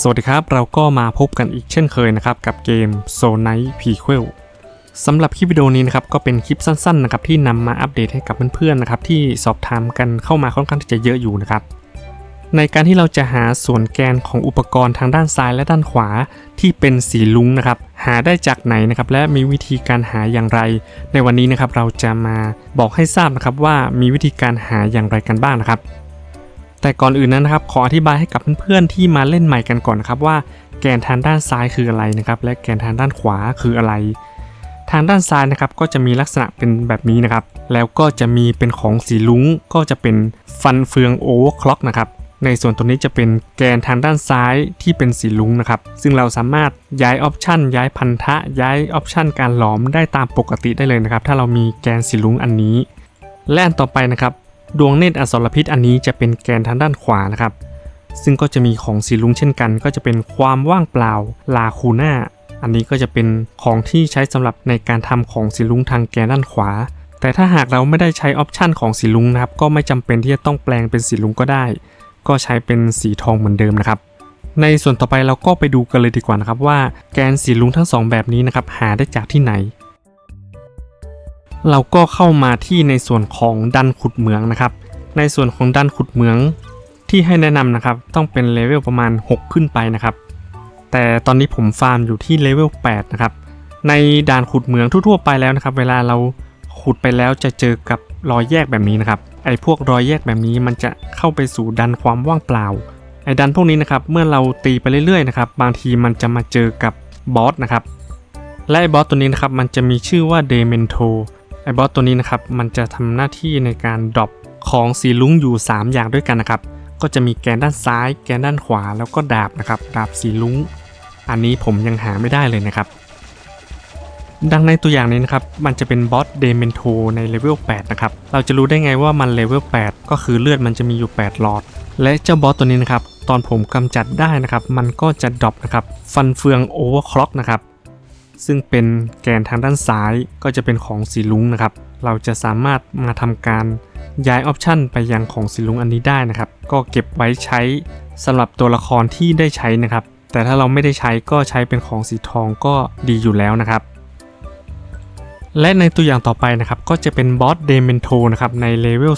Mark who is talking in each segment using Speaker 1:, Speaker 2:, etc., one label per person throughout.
Speaker 1: สวัสดีครับ เราก็มาพบกันอีกเช่นเคยนะครับ กับเกม s o n i g h t Prequel สำหรับคลิปวิดีโอนี้นะครับ ก็เป็นคลิปสั้นๆนะครับที่นำมาอัปเดตให้กับเพื่อนๆนะครับที่สอบถามกันเข้ามาค่อนข้างที่จะเยอะอยู่นะครับ ในการที่เราจะหาส่วนแกนของอุปกรณ์ทางด้านซ้ายและด้านขวาที่เป็นสีลุ้งนะครับ หาได้จากไหนนะครับ และมีวิธีการหาอย่างไร ในวันนี้นะครับเราจะมาบอกให้ทราบนะครับว่ามีวิธีการหาอย่างไรกันบ้างนะครับ แต่ก่อนอื่นนั้นนะครับขออธิบายให้กับเพื่อนๆที่มาเล่นใหม่กันก่อนนะครับว่าแกนทางด้านซ้ายคืออะไรนะครับ และแกนทางด้านขวาคืออะไร ทางด้านซ้ายนะครับก็จะมีลักษณะเป็นแบบนี้นะครับ แล้วก็จะมีเป็นของสีลุ้งก็จะเป็นฟันเฟืองโอเวอร์คล็อกนะครับในส่วนตรงนี้จะเป็นแกนทางด้านซ้ายที่เป็นสีลุ้งนะครับ ซึ่งเราสามารถย้ายออปชันย้ายพันธะ ย้ายออปชันการหลอมได้ตามปกติได้เลยนะครับ ถ้าเรามีแกนสีลุ้งอันนี้ และอันต่อไปนะครับ ดวงเนตรอสรพิษอันนี้จะเป็นแกนทางด้านขวานะครับ ซึ่งก็จะมีของสีลุงเช่นกัน ก็จะเป็นความว่างเปล่าลาคูน่าอันนี้ก็จะเป็นของที่ใช้สำหรับในการทำของสีลุงทางแกนด้านขวา แต่ถ้าหากเราไม่ได้ใช้ออปชันของสีลุงนะครับ ก็ไม่จำเป็นที่จะต้องแปลงเป็นสีลุงก็ได้ ก็ใช้เป็นสีทองเหมือนเดิมนะครับ ในส่วนต่อไปเราก็ไปดูกันเลยดีกว่านะครับว่าแกนสีลุงทั้งสองแบบนี้นะครับหาได้จากที่ไหน เราก็เข้ามาที่ในส่วนของดันขุดเหมืองนะครับ ในส่วนของดันขุดเหมืองที่ให้แนะนำนะครับ ต้องเป็นเลเวลประมาณ 6 ขึ้นไปนะครับ แต่ตอนนี้ผมฟาร์มอยู่ที่เลเวล8นะครับ ในด่านขุดเหมืองทั่วๆไปแล้วนะครับ เวลาเราขุดไปแล้วจะเจอกับรอยแยกแบบนี้นะครับ ไอ้พวกรอยแยกแบบนี้มันจะเข้าไปสู่ดันความว่างเปล่า ไอ้ดันพวกนี้นะครับ เมื่อเราตีไปเรื่อยๆนะครับ บางทีมันจะมาเจอกับบอสนะครับ และไอ้บอสตัวนี้นะครับ มันจะมีชื่อว่าเดเมนโท ไอ้บอสตัวนี้นะครับมันจะทำหน้าที่ในการดรอปของสีลุ้งอยู่ 3 อย่างด้วยกันนะครับ ก็จะมีแกนด้านซ้าย แกนด้านขวาแล้วก็ดาบนะครับดาบสีลุ้ง อันนี้ผมยังหาไม่ได้เลยนะครับ ดังในตัวอย่างนี้นะครับ มันจะเป็นบอสเดเมนโทในเลเวล8นะครับ เราจะรู้ได้ไงว่ามันเลเวล8ก็คือเลือดมันจะมีอยู่ 8 หลอด และเจ้าบอสตัวนี้นะครับ ตอนผมกำจัดได้นะครับ มันก็จะดรอปนะครับ ฟันเฟืองโอเวอร์คล็อกนะครับ ซึ่งเป็นแกนทางด้านซ้ายก็จะเป็นของสีลุงนะครับ เราจะสามารถมาทำการย้ายออปชันไปยังของสีลุงอันนี้ได้นะครับ ก็เก็บไว้ใช้สำหรับตัวละครที่ได้ใช้นะครับ แต่ถ้าเราไม่ได้ใช้ก็ใช้เป็นของสีทองก็ดีอยู่แล้วนะครับ และในตัวอย่างต่อไปนะครับ ก็จะเป็นบอสเดเมนโทนะครับในเลเวล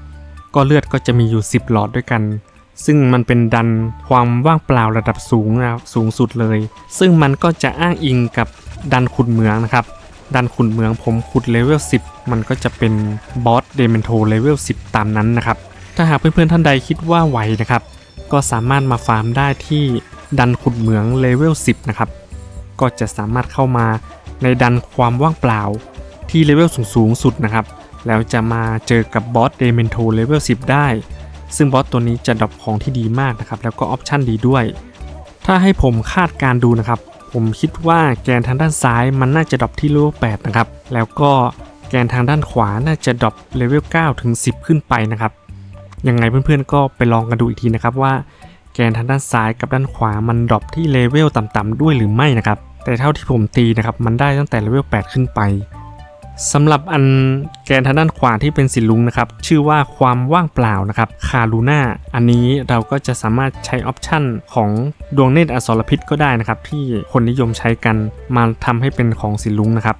Speaker 1: 10 ก็เลือดก็จะมีอยู่ 10 หลอดด้วยกันซึ่งมันเป็นดันความว่างเปล่าระดับสูงนะครับสูงสุดเลย ซึ่งมันก็จะอ้างอิงกับ ดันขุดเหมืองนะครับ ดันขุดเหมืองผมขุดเลเวล10 มันก็จะเป็นบอสเดเมนโทเลเวล10 ตามนั้นนะครับ ถ้าหากเพื่อนๆท่านใดคิดว่าไหวนะครับ ก็สามารถมาฟาร์มได้ที่ดันขุดเหมืองเลเวล10 นะครับ ก็จะสามารถเข้ามาในดันความว่างเปล่าที่เลเวลสูงสุดนะครับ แล้วจะมาเจอกับบอสเดเมนโทเลเวล10 ได้ ซึ่งบอสตัวนี้จะดรอปของที่ดีมากนะครับ แล้วก็ออปชั่นดีด้วย ถ้าให้ผมคาดการดูนะครับ ผมคิดว่าแกนทางด้านซ้ายมันน่าจะดรอปที่เลเวล8นะครับ แล้วก็แกนทางด้านขวาน่าจะดรอปเลเวล9ถึง 10 ขึ้นไปนะครับ ยังไงเพื่อนๆก็ไปลองกันดูอีกทีนะครับว่าแกนทางด้านซ้ายกับด้านขวามันดรอปที่เลเวลต่ำๆด้วยหรือไม่นะครับ แต่เท่าที่ผมตีนะครับมันได้ตั้งแต่เลเวล8ขึ้นไป สำหรับอันแกนทางด้านขวาที่เป็นสีลุงนะครับ ชื่อว่าความว่างเปล่านะครับคาลูน่าอันนี้เราก็จะสามารถใช้ออปชันของดวงเนตรอสรพิษก็ได้นะครับ ที่คนนิยมใช้กันมาทำให้เป็นของสีลุงนะครับ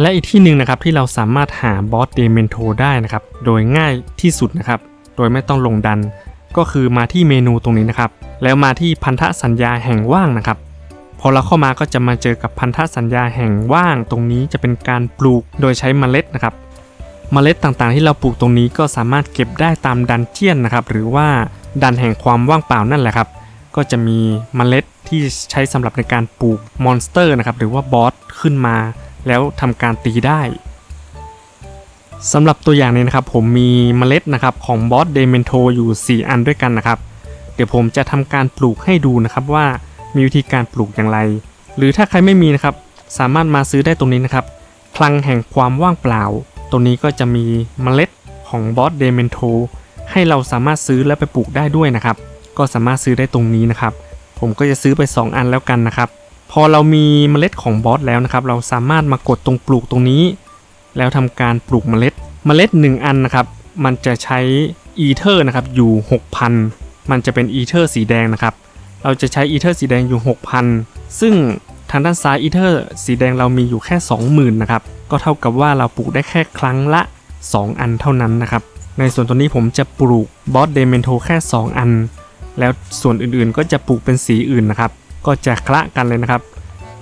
Speaker 1: และอีกที่หนึ่งนะครับที่เราสามารถหาบอสเดเมนโทได้นะครับ โดยง่ายที่สุดนะครับ โดยไม่ต้องลงดัน ก็คือมาที่เมนูตรงนี้นะครับ แล้วมาที่พันธสัญญาแห่งว่างนะครับ อเราเข้ามาก็จะมาเจอกับพันธสัญญาแห่งว่างตรงนี้จะเป็นการปลูกโดยใช้เมล็ดนะครับเมล็ดต่างๆ ที่เราปลูกตรงนี้ก็สามารถเก็บได้ตามดันเจียนนะครับ หรือว่าดันแห่งความว่างเปล่านั่นแหละครับ ก็จะมีเมล็ดที่ใช้สำหรับในการปลูกมอนสเตอร์นะครับหรือว่าบอสขึ้นมา แล้วทำการตีได้สำหรับตัวอย่างนี้นะครับผมมีเมล็ดนะครับของบอสเดเมนโทอยู่ 4 อันด้วยกันนะครับ เดี๋ยวผมจะทำการปลูกให้ดูนะครับว่า มีวิธีการปลูกอย่างไร หรือถ้าใครไม่มีนะครับ สามารถมาซื้อได้ตรงนี้นะครับพลังแห่งความว่างเปล่า ตรงนี้ก็จะมีเมล็ดของบอสเดเมนโทให้เราสามารถซื้อและไปปลูกได้ด้วยนะครับ ก็สามารถซื้อได้ตรงนี้นะครับ ผมก็จะซื้อไป 2 อันแล้วกันนะครับ พอเรามีเมล็ดของบอสแล้วนะครับ เราสามารถมากดตรงปลูกตรงนี้ แล้วทำการปลูกเมล็ด เมล็ด 1 อันนะครับ มันจะใช้อีเทอร์นะครับอยู่ 6,000 มันจะเป็นอีเทอร์สีแดงนะครับ เราจะใช้อีเทอร์สีแดงอยู่ 6,000 ซึ่งทางด้านซ้ายอีเทอร์สีแดงเรามีอยู่แค่ 20,000นะครับ ก็เท่ากับว่าเราปลูกได้แค่ครั้งละ 2 อันเท่านั้นนะครับ ในส่วนตัวนี้ผมจะปลูกบอสเดเมนโทแค่ 2 อัน แล้วส่วนอื่นๆก็จะปลูกเป็นสีอื่นนะครับ ก็จะคละกันเลยนะครับ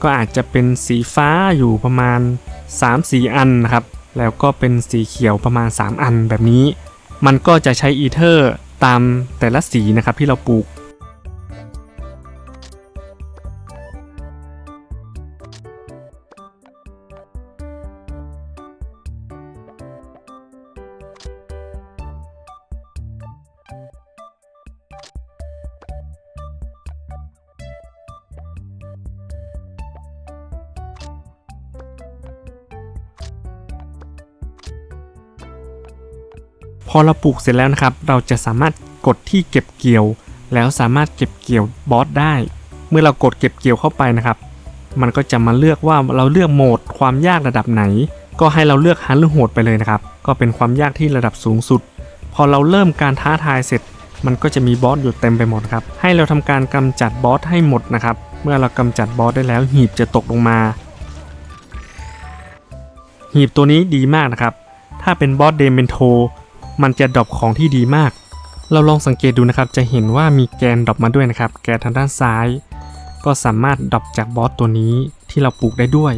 Speaker 1: ก็อาจจะเป็นสีฟ้าอยู่ประมาณ3สีอันนะครับ แล้วก็เป็นสีเขียวประมาณ 3 อันแบบนี้ มันก็จะใช้อีเทอร์ตามแต่ละสีนะครับที่เราปลูก พอเราปลูกเสร็จแล้วนะครับ เราจะสามารถกดที่เก็บเกี่ยว แล้วสามารถเก็บเกี่ยวบอสได้ เมื่อเรากดเก็บเกี่ยวเข้าไปนะครับ มันก็จะมาเลือกว่าเราเลือกโหมดความยากระดับไหน ก็ให้เราเลือกฮันหรือโหดไปเลยนะครับ ก็เป็นความยากที่ระดับสูงสุด พอเราเริ่มการท้าทายเสร็จ มันก็จะมีบอสอยู่เต็มไปหมดครับ ให้เราทำการกำจัดบอสให้หมดนะครับ เมื่อเรากำจัดบอสได้แล้วหีบจะตกลงมา หีบตัวนี้ดีมากนะครับ ถ้าเป็นบอสเดเมนโท มันจะดรอปของที่ดีมาก เราลองสังเกตดูนะครับ จะเห็นว่ามีแกนดรอปมาด้วยนะครับ แกนทางด้านซ้าย ก็สามารถดรอปจากบอสตัวนี้ที่เราปลูกได้ด้วย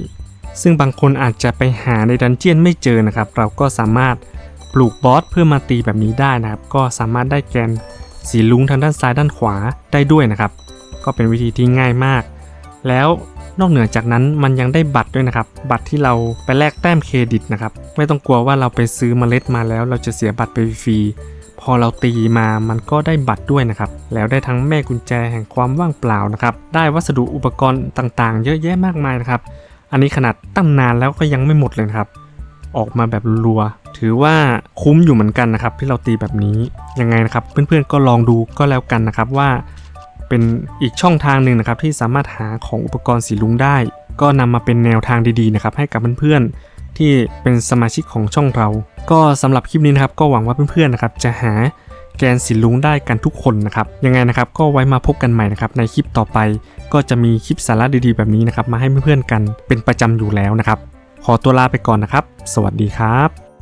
Speaker 1: ซึ่งบางคนอาจจะไปหาในดันเจียนไม่เจอนะครับ เราก็สามารถปลูกบอสเพื่อมาตีแบบนี้ได้นะครับ ก็สามารถได้แกนสีลุ้งทางด้านซ้ายด้านขวาได้ด้วยนะครับ ก็เป็นวิธีที่ง่ายมาก แล้ว นอกเหนือจากนั้นมันยังได้บัตรด้วยนะครับ บัตรที่เราไปแลกแต้มเครดิตนะครับ ไม่ต้องกลัวว่าเราไปซื้อเมล็ดมาแล้ว เราจะเสียบัตรไปฟรี พอเราตีมามันก็ได้บัตรด้วยนะครับ แล้วได้ทั้งแม่กุญแจแห่งความว่างเปล่านะครับ ได้วัสดุอุปกรณ์ต่างๆ เยอะแยะมากมายนะครับ อันนี้ขนาดตั้งนานแล้วก็ยังไม่หมดเลยครับ ออกมาแบบรัวๆถือว่าคุ้มอยู่เหมือนกันนะครับที่เราตีแบบนี้ ยังไงนะครับ เพื่อนๆก็ลองดูก็แล้วกันนะครับว่า เป็นอีกช่องทางหนึ่งนะครับที่สามารถหาของอุปกรณ์สีลุงได้ ก็นำมาเป็นแนวทางดีๆนะครับให้กับเพื่อนๆที่เป็นสมาชิกของช่องเรา ก็สำหรับคลิปนี้นะครับก็หวังว่าเพื่อนๆนะครับจะหาแกนสีลุงได้กันทุกคนนะครับยังไงนะครับก็ไว้มาพบกันใหม่นะครับในคลิปต่อไป ก็จะมีคลิปสาระดีๆ แบบนี้นะครับมาให้เพื่อนๆกันเป็นประจำอยู่แล้วนะครับขอตัวลาไปก่อนนะครับ สวัสดีครับ